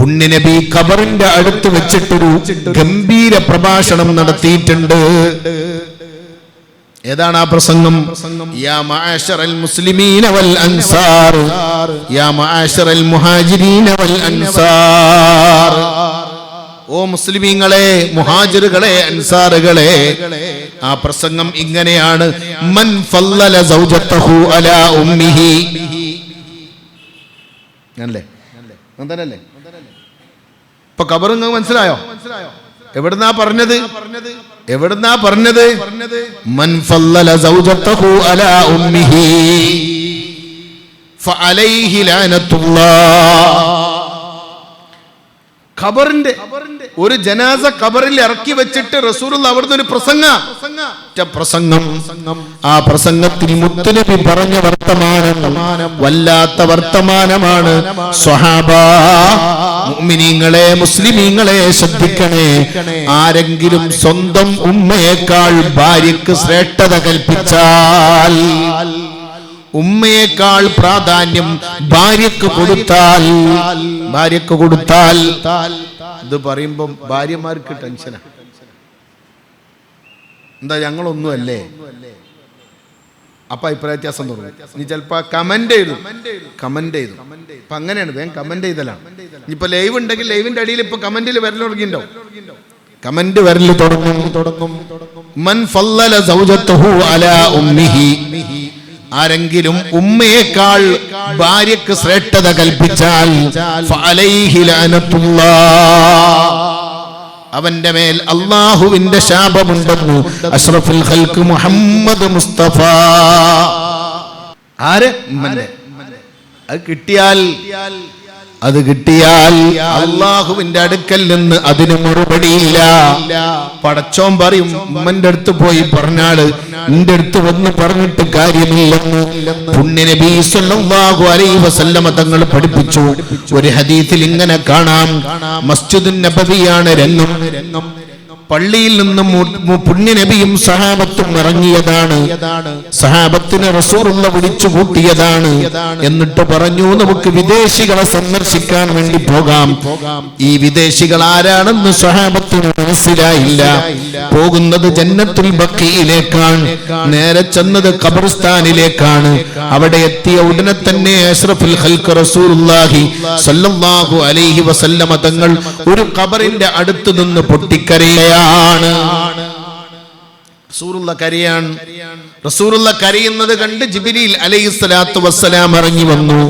പുണ്യനബി ഖബറിന്റെ അടുത്ത് വെച്ചിട്ടൊരു ഗംഭീര പ്രഭാഷണം നടത്തിയിട്ടുണ്ട്. ഏതാണ് ആ പ്രസംഗം? യാ മാഅശറൽ മുസ്ലിമീന വൽ അൻസാർ യാ മാഅശറൽ മുഹാജിരീന വൽ അൻസാർ. ഓ മുസ്ലിമീങ്ങളെ മുഹാജിറുകളെ അൻസാറുകളെ ആ പ്രസംഗം ഇങ്ങനെയാണ്. മൻ ഫല്ലല സൗജത്തഹു അലാ ഉമ്മിഹി. ഞാനല്ലേ? അങ്ങനല്ലേ ഇപ്പൊ കബറിങ് മനസ്സിലായോ? എവിടുന്നാ പറഞ്ഞത്? എവിടുന്നാ പറഞ്ഞത്? ഖബറിന്റെ ഒരു ജനാസ ഖബറിൽ ഇറക്കി വെച്ചിട്ട് റസൂർ അവിടുന്ന് ഒരു പ്രസംഗ. പ്രസംഗം. ആ പ്രസംഗത്തിൽ മുത്തുനബി പറഞ്ഞ വർത്തമാനം വല്ലാത്ത വർത്തമാനമാണ്. സ്വഹാബ മുഅ്മിനീങ്ങളെ മുസ്ലിമീങ്ങളെ ശ്രദ്ധിക്കണേ. ആരെങ്കിലും സ്വന്തം ഉമ്മയേക്കാൾ ഭാര്യക്ക് ശ്രേഷ്ഠത കൽപ്പിച്ചാൽ ഉമ്മയേക്കാൾ പ്രാധാന്യം ഭാര്യക്ക് കൊടുത്താൽ ഭാര്യക്ക് കൊടുത്താൽ. ഇത് പറയുമ്പം ഭാര്യമാർക്ക് ടെൻഷനാ. എന്താ ഞങ്ങളൊന്നുമല്ലേ? അപ്പൊ അഭിപ്രായ വ്യത്യാസം തുടങ്ങും നീ ചിലപ്പോ കമന്റ് ചെയ്തു. കമന്റ് ചെയ്തു. അപ്പൊ അങ്ങനെയാണ്. വേഗം കമന്റ് ചെയ്തലാണ്. ഇപ്പൊ ലൈവ് ഉണ്ടെങ്കിൽ ലൈവിന്റെ അടിയിൽ ഇപ്പൊ കമന്റിൽ വരൽ തുടങ്ങിണ്ടോ കമന്റ് വരൽ തുടങ്ങും. തുടങ്ങും മൻ ഫല്ലല ആരെങ്കിലും ഉമ്മയേക്കാൾ ഭാര്യക്ക് ശ്രേഷ്ഠത കൽപ്പിച്ചാൽ. അവന്റെ മേൽ അള്ളാഹുവിന്റെ ശാപമുണ്ടെന്ന് അഷ്റഫുൽ ഖൽക്ക് മുഹമ്മദ് മുസ്തഫ ആര്. അത് കിട്ടിയാൽ അത് കിട്ടിയാൽ അള്ളാഹുവിന്റെ അടുക്കൽ നിന്ന് അതിന് മറുപടിയില്ല പടച്ചോൻ പറയും ഉമ്മന്റെ അടുത്ത് പോയി പറഞ്ഞാൾ. നിന്റെ അടുത്ത് വന്ന് പറഞ്ഞിട്ട് കാര്യമില്ലെന്ന്. പുണ്യനബി സല്ലല്ലാഹു അലൈഹി വസല്ലമ തങ്ങൾ പഠിപ്പിച്ചു. ഒരു ഹദീത്തിൽ ഇങ്ങനെ കാണാം. മസ്ജിദുൻ നബവിയാണ് രംഗം. പള്ളിയിൽ നിന്നും പുണ്യനബിയും സഹാബത്തും ഇറങ്ങിയതാണ്. സഹാബത്തിനെ റസൂറുള്ള വിളിച്ചു കൂട്ടിയതാണ്. എന്നിട്ട് പറഞ്ഞു നമുക്ക് വിദേശികളെ സന്ദർശിക്കാൻ വേണ്ടി പോകാം. ഈ വിദേശികൾ ആരാണെന്ന് സഹാബത്തിന് മനസ്സിലായില്ല. പോകുന്നത് ജന്നത്തുൽ ബക്കിയിലേക്കാണ്. നേരെ ചെന്നത് ഖബർസ്ഥാനിലേക്കാണ്. അവിടെ എത്തിയ ഉടനെ തന്നെ അഷ്റഫുൽ ഖൽക്ക് റസൂലുള്ളാഹി സല്ലല്ലാഹു അലൈഹി വസല്ലമ തങ്ങൾ ഒരു ഖബറിന്റെ അടുത്ത് നിന്ന് പൊട്ടിക്കരയാണ് റസൂറുള്ള കരയാണ്. റസൂറുള്ള കരയുന്നത് കണ്ട് ജിബിരിൽ അലൈഹി സ്വലാത്തു വസ്സലാം ഇറങ്ങി വന്നു.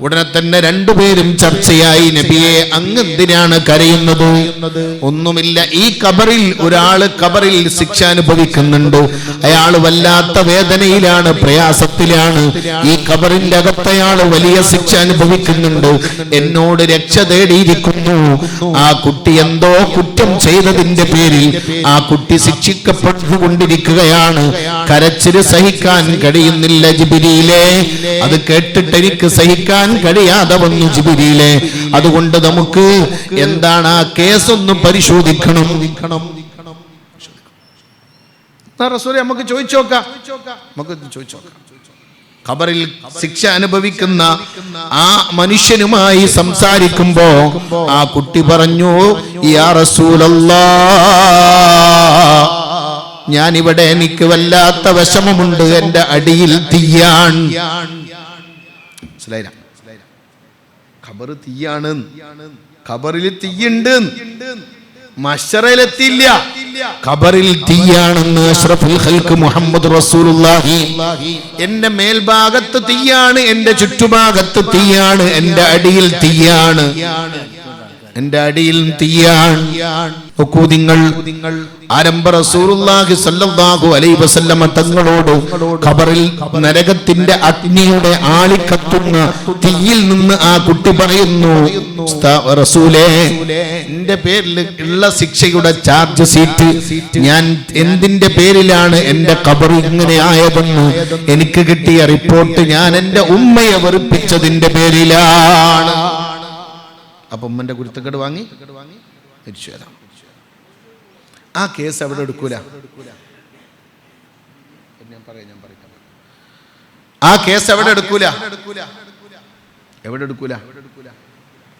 ഉടനെ തന്നെ രണ്ടുപേരും ചർച്ചയായി. നബിയെ അങ്ങ് എന്തിനാണ് കരയുന്നത്? ഒന്നുമില്ല. ഈ കബറിൽ ഒരാൾ കബറിൽ ശിക്ഷ അനുഭവിക്കുന്നുണ്ട്. അയാൾ വല്ലാത്ത വേദനയിലാണ് പ്രയാസത്തിലാണ്. ഈ കബറിന്റെ അകത്ത് അയാൾ വലിയ ശിക്ഷ അനുഭവിക്കുന്നുണ്ട്. എന്നോട് രക്ഷ തേടിയിരിക്കുന്നു. ആ കുട്ടി എന്തോ കുറ്റം ചെയ്തതിന്റെ പേരിൽ ആ കുട്ടി ശിക്ഷിക്കപ്പെട്ടുകൊണ്ടിരിക്കുകയാണ്. കരച്ചിൽ സഹിക്കാൻ കഴിയുന്നില്ല ജിബിരിയിലെ. അത് കേട്ടിട്ട് എനിക്ക് സഹിക്കാൻ കഴിയാതെ വന്നു ജിബിരിയിലെ. അതുകൊണ്ട് നമുക്ക് എന്താണ് ആ കേസ് ഒന്ന് പരിശോധിക്കണം നമുക്ക് ചോദിച്ചോക്കാം. നമുക്ക് ചോദിച്ചു നോക്കാം ഖബറിൽ ശിക്ഷ അനുഭവിക്കുന്ന ആ മനുഷ്യനുമായി സംസാരിക്കുമ്പോ ആ കുട്ടി പറഞ്ഞു യാ ഇവിടെ എനിക്ക് വല്ലാത്ത വിഷമമുണ്ട്. എന്റെ അടിയിൽ തീയാൻ മനസ്സിലായില്ല? ഖബർ തീയാണ്. ഖബറിൽ തീയുണ്ട്. മഷറയിലെത്തില്ല ഖബറിൽ തീയാണെന്ന് അഷ്റഫുൽ ഖൽക്ക് മുഹമ്മദ് റസൂലുള്ളാഹി. എന്റെ മേൽഭാഗത്ത് തീയാണ് എന്റെ ചുറ്റുഭാഗത്ത് തീയാണ് എന്റെ അടിയിൽ തീയാണ്. എന്റെ അടിയിൽ തീയാണ്. നിങ്ങൾ ആരംഭ റസൂലുള്ളാഹി സ്വല്ലല്ലാഹു അലൈഹി വസല്ലമ തങ്ങളോട് ഖബറിൽ നരകത്തിന്റെ അഗ്നിയുടെ ആളിക്കത്തുന്ന തീയിൽ നിന്ന് ആ കുട്ടി പറയുന്നു "ഉസ്താ- റസൂലേ എന്റെ പേരിൽ ഉള്ള ശിക്ഷയുടെ ചാർജ് സീറ്റ് ഞാൻ എന്തിന്റെ പേരിലാണ് എന്റെ ഖബർ ഇങ്ങനെ ആയതെന്ന് എനിക്ക് കിട്ടിയ റിപ്പോർട്ട് ഞാൻ എന്റെ ഉമ്മയെ വെറുപ്പിച്ചതിന്റെ പേരിലാണ്. അപ്പൊ ഉമ്മന്റെ കുരുത്തക്കേട് വാങ്ങി തിരിച്ചു വരാം. ആ കേസ് അവിടെ എടുക്കൂല. ആ കേസ് എവിടെ എടുക്കൂല. എവിടെ എടുക്കൂല?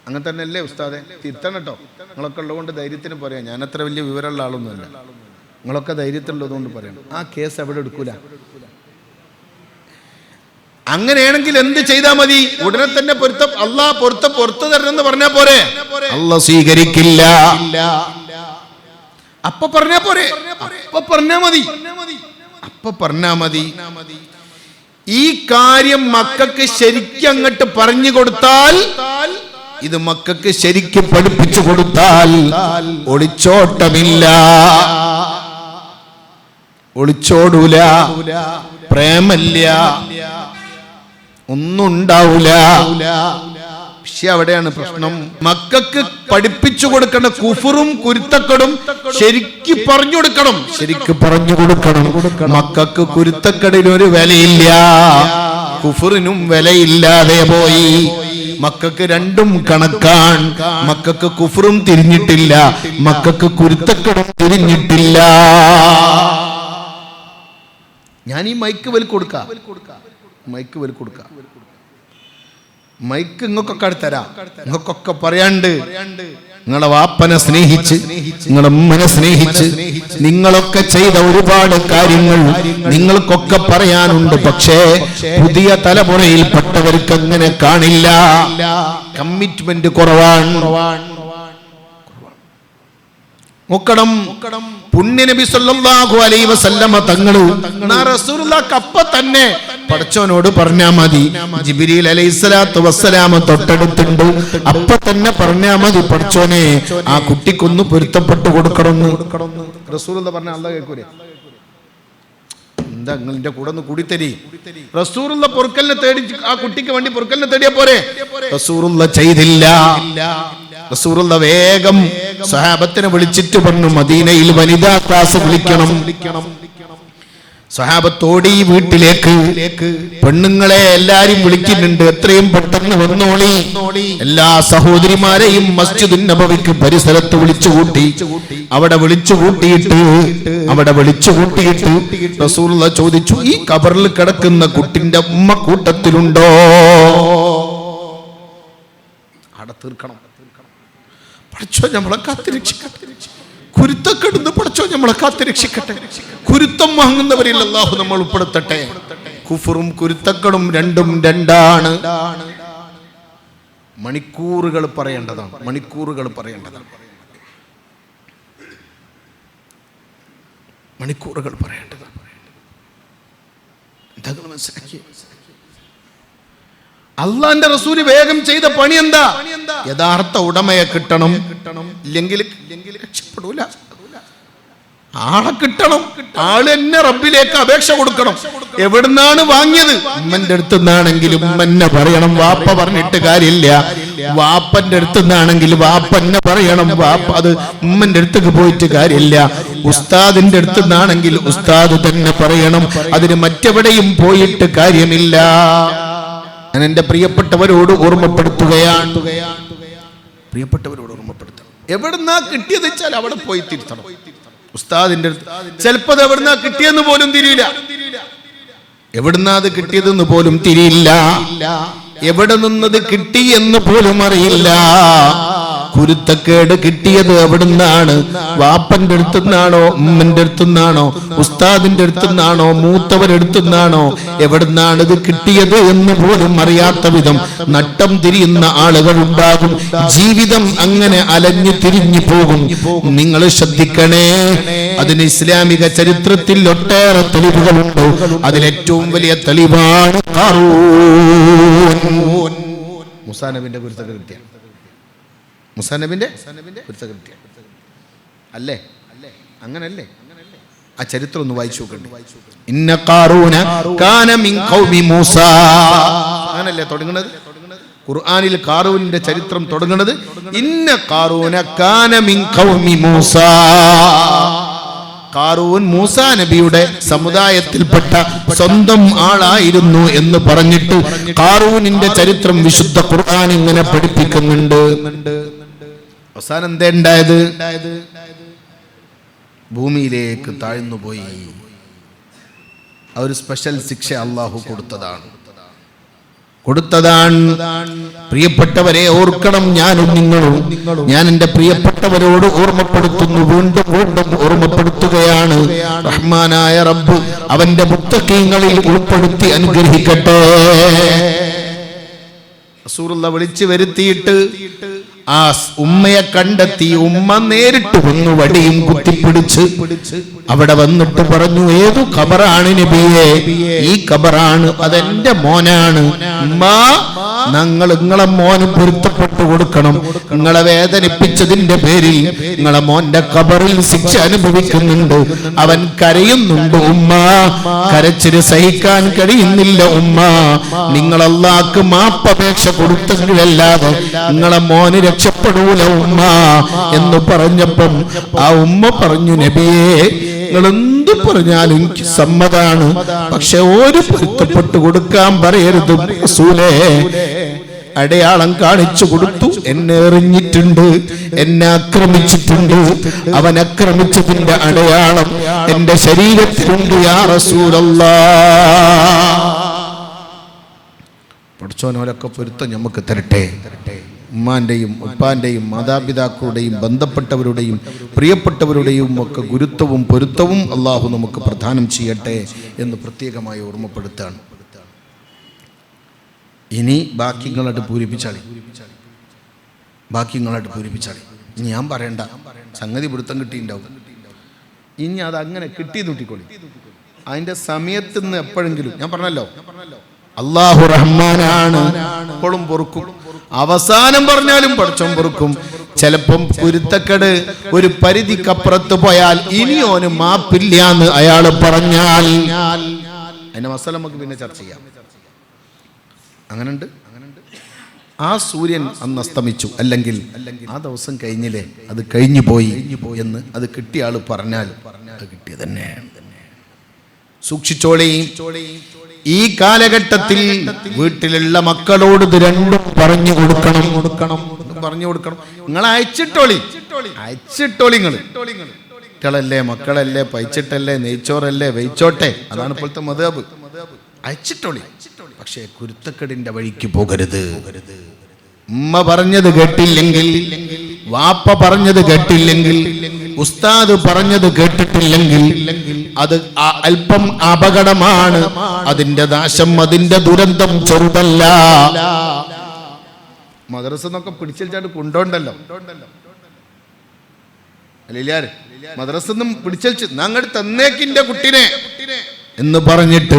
അങ്ങനെ തന്നെ അല്ലേ ഉസ്താദെ? തിരുത്തണം കേട്ടോ. നിങ്ങളൊക്കെ ഉള്ളതുകൊണ്ട് ധൈര്യത്തിന് പറയാം. ഞാൻ അത്ര വലിയ വിവരമുള്ള ആളൊന്നുമല്ല. നിങ്ങളൊക്കെ ധൈര്യത്തിലുള്ളതുകൊണ്ട് പറയണം ആ കേസ് എവിടെ എടുക്കൂല. അങ്ങനെയാണെങ്കിൽ എന്ത് ചെയ്താൽ മതി? ഉടനെ തന്നെ പൊരുത്തം അള്ളാ പൊരുത്തം പുറത്തു തരണം എന്ന് പറഞ്ഞാ പോരെ? അല്ല സ്വീകരിക്കില്ല. അപ്പൊ പറഞ്ഞാ പോരെ? അപ്പൊ പറഞ്ഞാ മതി. അപ്പൊ പറഞ്ഞാ മതി. ഈ കാര്യം മക്കൾക്ക് ശരിക്കും അങ്ങോട്ട് പറഞ്ഞു കൊടുത്താൽ ഇത് മക്കൾക്ക് ശരിക്കും പഠിപ്പിച്ചു കൊടുത്താൽ ഒളിച്ചോട്ടമില്ല. ഒളിച്ചോടൂല. പ്രേമല്ല ഒന്നും ഉണ്ടാവൂല. പക്ഷെ അവിടെയാണ് പ്രശ്നം. മക്കൾക്ക് പഠിപ്പിച്ചു കൊടുക്കേണ്ട കുഫറും കുരുത്തക്കടും ശരിക്ക് പറഞ്ഞു കൊടുക്കണം. ശരിക്ക് പറഞ്ഞു കൊടുക്കണം. മക്കൾക്ക് കുരുത്തക്കടിന് ഒരു വിലയില്ല. കുഫറിനും വിലയില്ലാതെ പോയി. മക്കൾക്ക് രണ്ടും കണക്കാൻ മക്കൾക്ക് കുഫറും തിരിഞ്ഞിട്ടില്ല. മക്കൾക്ക് കുരുത്തക്കടും തിരിഞ്ഞിട്ടില്ല. ഞാൻ ഈ മൈക്ക് വലി കൊടുക്കാം. മൈക്ക് വലി കൊടുക്കാം. മൈക്ക് ഇങ്ങൊക്കെ തരാം. നിങ്ങൾക്കൊക്കെ പറയാണ്ട്. നിങ്ങളെ വാപ്പനെ സ്നേഹിച്ച് നിങ്ങളെ ഉമ്മനെ സ്നേഹിച്ച് നിങ്ങളൊക്കെ ചെയ്ത ഒരുപാട് കാര്യങ്ങൾ നിങ്ങൾക്കൊക്കെ പറയാനുണ്ട്. പക്ഷേ പുതിയ തലമുറയിൽ പെട്ടവർക്ക് അങ്ങനെ കാണില്ല. കമ്മിറ്റ്മെന്റ് കുറവാണ്. നോക്കണം. പുണ്യനബി സല്ലല്ലാഹു അലൈഹി വസല്ലമ അപ്പ തന്നെ പടച്ചോനോട് പറഞ്ഞാ മതി. ജിബ്രീൽ അലൈഹിസ്സലാത്തു വസ്സലാമ തൊട്ടടുത്തുണ്ട്. അപ്പൊ തന്നെ പറഞ്ഞാ മതി പടച്ചോനെ ആ കുട്ടിക്കൊന്ന് പൊരുത്തപ്പെട്ട് കൊടുക്കണമെന്ന്. റസൂലുള്ള പറഞ്ഞ അല്ല കേൾക്കൂലേ എന്താ നിങ്ങളുടെ കൂടെ ഒന്ന് കൂടിത്തരി. റസൂറുള്ള പൊറുക്കലിനെ തേടി ആ കുട്ടിക്ക് വേണ്ടി പൊറുക്കലിനെ തേടിയ പോരെ? റസൂറുള്ള ചെയ്തില്ല. റസൂറുള്ള വേഗം സഹാബത്തിനെ വിളിച്ചിട്ട് പറഞ്ഞു മദീനയിൽ വനിതാ ക്ലാസ് വിളിക്കണം. സഹാബത്തോടി വീട്ടിലേക്ക് പെണ്ണുങ്ങളെ എല്ലാരും വിളിക്കുന്നുണ്ട്. എത്രയും പെട്ടെന്ന് വന്നോളി. എല്ലാ സഹോദരിമാരെയും മസ്ജിദുൻ നബവിക്ക് പരിസരത്ത് വിളിച്ചു കൂട്ടി. അവിടെ വിളിച്ചു കൂട്ടിയിട്ട് അവിടെ വിളിച്ചു കൂട്ടിയിട്ട് റസൂലുള്ള ചോദിച്ചു ഈ കബറിൽ കിടക്കുന്ന കുട്ടിന്റെ ഉമ്മ കൂട്ടത്തിലുണ്ടോ? അവിടെ തീർക്കണം. പഠിച്ചോ നമ്മളെ കാത്തിരക്ഷിക്കട്ടെ കുരുത്തക്കെടുന്ന് പഠിച്ചോ നമ്മളെ കാത്തു രക്ഷിക്കട്ടെ. കുരുത്തം വാങ്ങുന്നവരിൽ അള്ളാഹു നമ്മൾ ഉൾപ്പെടുത്തട്ടെ. കുഫറും കുരുത്തക്കടും രണ്ടും രണ്ടാണ്. മണിക്കൂറുകൾ പറയേണ്ടതാണ്. മണിക്കൂറുകൾ പറയേണ്ടതാണ്. മണിക്കൂറുകൾ പറയേണ്ടതാണ്. എന്താ മനസ്സിലാക്കി അള്ളാന്റെ റസൂൽ വേഗം ചെയ്ത പണി എന്താ? യഥാർത്ഥ ഉടമയെ കിട്ടണം. ഇല്ലെങ്കിൽ രക്ഷപ്പെടൂല. ആളെ കിട്ടണം. ആൾ എന്നെ റബ്ബിലേക്ക് അപേക്ഷ കൊടുക്കണം. എവിടുന്നാണ് വാങ്ങിയത്? ഉമ്മന്റെ അടുത്ത് നിന്നാണെങ്കിലും ഉമ്മന്നെ പറയണം. വാപ്പ പറഞ്ഞിട്ട് കാര്യമില്ല. വാപ്പന്റെ അടുത്ത് നിന്നാണെങ്കിൽ വാപ്പന്നെ പറയണം. വാപ്പ അത് ഉമ്മന്റെ അടുത്തേക്ക് പോയിട്ട് കാര്യമില്ല. ഉസ്താദിന്റെ അടുത്ത് നിന്നാണെങ്കിൽ ഉസ്താദ് തന്നെ പറയണം. അതിന് മറ്റെവിടെയും പോയിട്ട് കാര്യമില്ല. ഞാൻ എന്റെ പ്രിയപ്പെട്ടവരോട് ഓർമ്മപ്പെടുത്തുകയാണ്. പ്രിയപ്പെട്ടവരോട് ഓർമ്മപ്പെടുത്തണം. എവിടുന്നാ കിട്ടിയത് വെച്ചാൽ അവിടെ പോയി തിരുത്തണം. ഉസ്താദിന്റെ അടുത്ത് ചിലപ്പോ അത് എവിടുന്നാ കിട്ടിയെന്ന് പോലും തിരിയില്ല. എവിടുന്നാ അത് കിട്ടിയതെന്ന് പോലും തിരിയില്ല. എവിടെ നിന്നത് കിട്ടി എന്ന് പോലും അറിയില്ല. കുരുത്തക്കേട് കിട്ടിയത് എവിടുന്നാണ് വാപ്പന്റെ അടുത്തുനിന്നാണോ ഉമ്മന്റെ അടുത്തുനിന്നാണോ ഉസ്താദിന്റെ അടുത്തുനിന്നാണോ മൂത്തവരെടുത്തുനിന്നാണോ എവിടുന്നാണ് ഇത് കിട്ടിയത് എന്ന് പോലും അറിയാത്ത വിധം നട്ടം തിരിയുന്ന ആളുകൾ ഉണ്ടാകും. ജീവിതം അങ്ങനെ അലഞ്ഞു തിരിഞ്ഞു പോകും. നിങ്ങൾ ശ്രദ്ധിക്കണേ അതിന് ഇസ്ലാമിക ചരിത്രത്തിൽ ഒട്ടേറെ തെളിവുകളുണ്ട്. അതിലേറ്റവും വലിയ തെളിവാണ് മുസാനബിന്റെ കുരുത്തൊക്കെ നബിന്റെ കുരുത്തക്കേട് ഒരു സെക്രട്ടറി അല്ലേ? അല്ലേ അങ്ങനല്ലേ? ആ ചരിത്രം ഒന്ന് വായിച്ചു നോക്കണ്ടേ ഇന്ന കാന മിൻ ഖൗമി മൂസ. അങ്ങനല്ലേ തുടങ്ങുന്നത്? ഖുർആനിൽ കാറൂനിന്റെ ചരിത്രം തുടങ്ങുന്നത് ഇന്ന കാറൂന കാന മിൻ ഖൗമി മൂസ. കാറൂൻ മൂസ നബിയുടെ സമുദായത്തിൽപ്പെട്ട സ്വന്തം ആളായിരുന്നു എന്ന് പറഞ്ഞിട്ട് കാറൂനിന്റെ ചരിത്രം വിശുദ്ധ ഖുർആൻ ഇങ്ങനെ പഠിപ്പിക്കുന്നുണ്ട്. അവസാനം എന്താ ഉണ്ടായത്? ഭൂമിയിലേക്ക് താഴ്ന്നുപോയി ഒരു സ്പെഷ്യൽ ശിക്ഷ അള്ളാഹു കൊടുത്തതാണ്. കൊടുത്തതാണ്. പ്രിയപ്പെട്ടവരെ ഓർക്കണം ഞാനും നിങ്ങളും ഞാൻ എന്റെ പ്രിയപ്പെട്ടവരോട് ഓർമ്മപ്പെടുത്തുന്നു വീണ്ടും വീണ്ടും ഓർമ്മപ്പെടുത്തുകയാണ്. റഹ്മാനായ റബ്ബ് അവന്റെ മുത്തക്കീങ്ങളിൽ ഉൾപ്പെടുത്തി അനുഗ്രഹിക്കട്ടെ. റസൂറുള്ള വിളിച്ചു വരുത്തിയിട്ട് ആ ഉമ്മയെ കണ്ടെത്തി ഉമ്മ നേരിട്ട് വന്നു വടിയും കുത്തിപ്പിടിച്ച് അവിടെ വന്നിട്ട് പറഞ്ഞു ഏതു ഖബറാണ് നബിയെ? ഈ ഖബറാണ് അതെന്റെ മോനാണ്. ഉമ്മ ഞങ്ങൾ നിങ്ങളെ മോന് പൊരുത്തപ്പെട്ടു കൊടുക്കണം. നിങ്ങളെ വേദനിപ്പിച്ചതിന്റെ പേരിൽ നിങ്ങളെ മോന്റെ കബറിൽ ശിക്ഷ അനുഭവിക്കുന്നുണ്ട്. അവൻ കരയുന്നുണ്ട് ഉമ്മ കരച്ചിന് സഹിക്കാൻ കഴിയുന്നില്ല ഉമ്മ. നിങ്ങളല്ലാക്ക് മാപ്പപേക്ഷ കൊടുത്തെങ്കിലല്ലാതെ നിങ്ങളെ മോന് രക്ഷപ്പെടൂല ഉമ്മ എന്ന് പറഞ്ഞപ്പം ആ ഉമ്മ പറഞ്ഞു നബിയെ നിങ്ങൾ എന്ത് പറഞ്ഞാലും എനിക്ക് സമ്മതാണ്. പക്ഷെ ഒരു പൊരുത്തപ്പെട്ട് കൊടുക്കാൻ പറയരുത് റസൂലേ. അടയാളം കാണിച്ചു കൊടുത്തു. എന്നെ എറിഞ്ഞിട്ടുണ്ട് എന്നെ ആക്രമിച്ചിട്ടുണ്ട്. അവൻ ആക്രമിച്ചതിന്റെ അടയാളം എന്റെ ശരീരത്തിലുണ്ട് യാ പഠിച്ചോനോലൊക്കെ പൊരുത്തം നമുക്ക് തരട്ടെ. ഉമ്മാന്റെയും ഉപ്പാന്റെയും മാതാപിതാക്കളുടെയും ബന്ധപ്പെട്ടവരുടെയും പ്രിയപ്പെട്ടവരുടെയും ഒക്കെ ഗുരുത്വവും പൊരുത്തവും അള്ളാഹു നമുക്ക് പ്രദാനം ചെയ്യട്ടെ എന്ന് പ്രത്യേകമായി ഓർമ്മപ്പെടുത്താണ് ഇനി ബാക്കിങ്ങളായിട്ട് പൂരിപ്പിച്ചാളി. ബാക്കിങ്ങളായിട്ട് പൂരിപ്പിച്ചാളി. ഞാൻ പറയണ്ട. സംഗതി പിടുത്തം കിട്ടിയിട്ടുണ്ടാവും. ഇനി അത് അങ്ങനെ കിട്ടി നൂട്ടിക്കോളി അതിന്റെ സമയത്ത് നിന്ന് എപ്പോഴെങ്കിലും ഞാൻ പറഞ്ഞല്ലോ അള്ളാഹു റഹ്മാനാണ് എപ്പോഴും പൊറുക്കും. അവസാനം പറഞ്ഞാലും പടച്ചം പൊറുക്കും. ചിലപ്പം കുരുത്തക്കട് ഒരു പരിധിക്കപ്പുറത്ത് പോയാൽ ഇനി ഓന് മാപ്പില്ല എന്ന് അയാൾ പറഞ്ഞാൽ. അതിന്റെ മസാല നമുക്ക് പിന്നെ ചർച്ച ചെയ്യാം. അങ്ങനുണ്ട്? ആ സൂര്യൻ അന്ന് അസ്തമിച്ചു. അല്ലെങ്കിൽ ആ ദിവസം കഴിഞ്ഞില്ലേ? അത് കഴിഞ്ഞു പോയി എന്ന് അത് കിട്ടിയ ആൾ പറഞ്ഞാൽ അത് കിട്ടിയ തന്നെ. സൂക്ഷിച്ചോളി. ഈ കാലഘട്ടത്തിൽ വീട്ടിലുള്ള മക്കളോട് ഇത് രണ്ടും പറഞ്ഞു കൊടുക്കണം. കൊടുക്കണം. പറഞ്ഞു കൊടുക്കണം. നിങ്ങൾ അയച്ചിട്ടോളി. അയച്ചിട്ടോളി നിങ്ങൾ മക്കളല്ലേ മക്കളല്ലേ പൈച്ചിട്ടല്ലേ നെയ്ച്ചോറല്ലേ വെയിച്ചോട്ടെ. അതാണ് ഇപ്പോഴത്തെ മതാബ് അയച്ചിട്ടോളി. പക്ഷേ കുരുത്തക്കെടിന്റെ വഴിക്ക് പോകരുത്. ഉമ്മ പറഞ്ഞത് കേട്ടില്ലെങ്കിൽ വാപ്പ പറഞ്ഞത് കേട്ടില്ലെങ്കിൽ ഉസ്താദ് പറഞ്ഞത് കേട്ടിട്ടില്ലെങ്കിൽ അത് അല്പം അപകടമാണ്. അതിന്റെ നാശം അതിന്റെ ദുരന്തം ചെറുതല്ല. മദ്രസ എന്നൊക്കെ പിടിച്ചാണ്ട് കൊണ്ടോണ്ടല്ലോ. അല്ലില്ലാര് മദ്രസ നിന്നും പിടിച്ചു ഞങ്ങൾ തന്നേക്കിന്റെ കുട്ടിനെ. എന്ന് പറഞ്ഞിട്ട്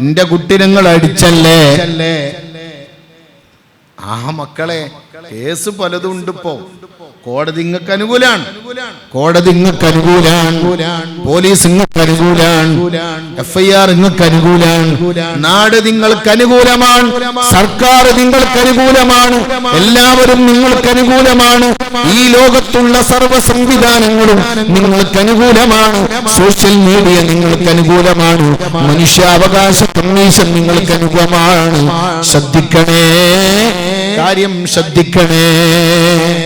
എന്റെ കുട്ടി നിങ്ങൾ അടിച്ചല്ലേ? ആ മക്കളെ കേസ് പലതും ഉണ്ട് ഇപ്പോ. കോടതി ഇങ്ങക്ക് അനുകൂലാണ്. കോടതി ഇങ്ങക്ക് അനുകൂലാണ്. പോലീസ് ഇങ്ങക്ക് അനുകൂലാണ്. എഫ് ഐ ആർ ഇങ്ങക്ക് അനുകൂലാണ്. നാട് നിങ്ങൾക്ക് അനുകൂലമാണ്. സർക്കാർ നിങ്ങൾക്ക് അനുകൂലമാണ്. എല്ലാവരും നിങ്ങൾക്ക് അനുകൂലമാണ്. ഈ ലോകത്തുള്ള സർവ സംവിധാനങ്ങളും നിങ്ങൾക്ക് അനുകൂലമാണ്. സോഷ്യൽ മീഡിയ നിങ്ങൾക്ക് അനുകൂലമാണ്. മനുഷ്യാവകാശ കമ്മീഷൻ നിങ്ങൾക്ക് അനുകൂലമാണ്. ശ്രദ്ധിക്കണേ. കാര്യം ശ്രദ്ധിക്കണേ.